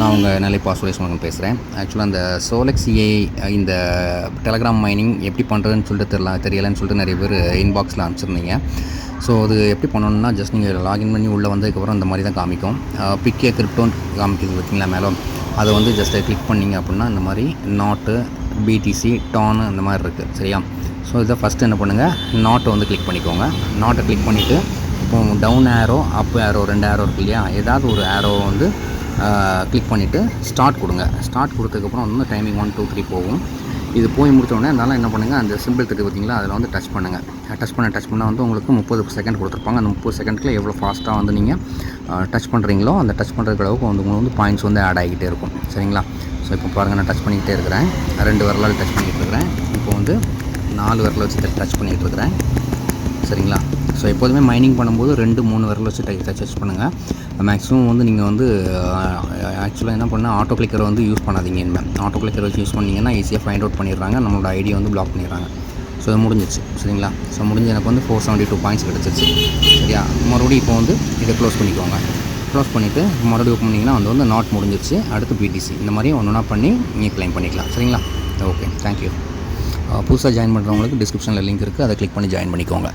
நான் உங்கள் நிலைப்பா சுரேஷ் மகன் பேசுகிறேன் ஆக்சுவலாக அந்த சோலெக்ஸ் சிஏ இந்த டெலகிராம் மைனிங் எப்படி பண்ணுறதுன்னு சொல்லிட்டு தெரியல தெரியலைன்னு சொல்லிட்டு நிறைய பேர் இன்பாக்ஸில் அனுப்பிச்சிருந்தீங்க. ஸோ அது எப்படி பண்ணணும்னா ஜஸ்ட் நீங்கள் லாகின் பண்ணி உள்ளே வந்ததுக்கப்புறம் இந்த மாதிரி தான் காமிக்கும். பிக்கே கிரிப்டோன் காமிக்குது பார்த்தீங்களா மேலே அதை வந்து ஜஸ்ட் கிளிக் பண்ணிங்க அப்படின்னா இந்த மாதிரி நாட்டு பிடிசி டானு அந்த மாதிரி இருக்குது சரியா? ஸோ இதை ஃபஸ்ட்டு என்ன பண்ணுங்கள் நாட்டை வந்து கிளிக் பண்ணிக்கோங்க. நாட்டை கிளிக் பண்ணிவிட்டு இப்போ டவுன் ஏரோ அப் ஏரோ ரெண்டு ஏரோ இருக்கு இல்லையா? ஏதாவது ஒரு ஏரோ வந்து கிளிக் பண்ணிவிட்டு ஸ்டார்ட் கொடுங்க. ஸ்டார்ட் கொடுத்ததுக்கப்புறம் வந்து டைமிங் ஒன் டூ த்ரீ போகும். இது போய் முடித்தோடனே அதனால் என்ன பண்ணுங்கள் அந்த சிம்பிள் திட்டு பார்த்தீங்களா அதில் வந்து டச் பண்ணுங்கள் டச் பண்ண டச் பண்ணால் வந்து உங்களுக்கு முப்பது செகண்ட் கொடுத்துருப்பாங்க. அந்த முப்பது செகண்டில் எவ்வளோ ஃபாஸ்ட்டாக வந்து நீங்கள் டச் பண்ணுறீங்களோ அந்த டச் பண்ணுறதுக்கு அளவுக்கு வந்து உங்களுக்கு வந்து பாயிண்ட்ஸ் வந்து ஆட் ஆகிக்கிட்டே இருக்கும். சரிங்களா? ஸோ இப்போ பாருங்கள் நான் டச் பண்ணிக்கிட்டே இருக்கிறேன். ரெண்டு விரலால் டச் பண்ணிக்கிட்டு இருக்கிறேன். இப்போ வந்து நாலு விரலை வச்சு டச் பண்ணிகிட்டு இருக்கிறேன். சரிங்களா? ஸோ எப்போதுமே மைனிங் பண்ணும்போது ரெண்டு மூணு விரல் வச்சு டச் டச் பண்ணுங்கள் மேக்ஸிமம் வந்து நீங்கள் வந்து ஆக்சுவலாக என்ன பண்ணால் ஆட்டோ கிளிக்கரை வந்து யூஸ் பண்ணாதீங்க இனிமேல் ஆட்டோ கிளிக்கர் வச்சு யூஸ் பண்ணிங்கன்னா ஈஸியாக ஃபைண்ட் அவுட் பண்ணிடுறாங்க. நம்மளோட ஐடியை வந்து பிளாக் பண்ணிடுறாங்க. ஸோ இது முடிஞ்சிச்சு சரிங்களா? ஸோ முடிஞ்சு எனக்கு வந்து ஃபோர் செவன்ட்டி டூ பாயிண்ட்ஸ் கிடச்சிருச்சு. சரியா? மறுபடியும் இப்போ வந்து இதை க்ளோஸ் பண்ணிக்கோங்க. க்ளோஸ் பண்ணிவிட்டு மறுபடியும் ஓப்பன் பண்ணிங்கன்னா வந்து வந்து நாட் முடிஞ்சிருச்சு அடுத்து பிடிசி இந்த மாதிரி ஒன்று ஒன்றா பண்ணி நீங்கள் க்ளைம் பண்ணிக்கலாம். சரிங்களா? ஓகே தேங்க்யூ புதுசாக ஜாயின் பண்ணுறவங்களுக்கு டிஸ்கிரிப்ஷனில் லிங்க் இருக்குது அதை கிளிக் பண்ணி ஜாயின் பண்ணிக்கோங்க.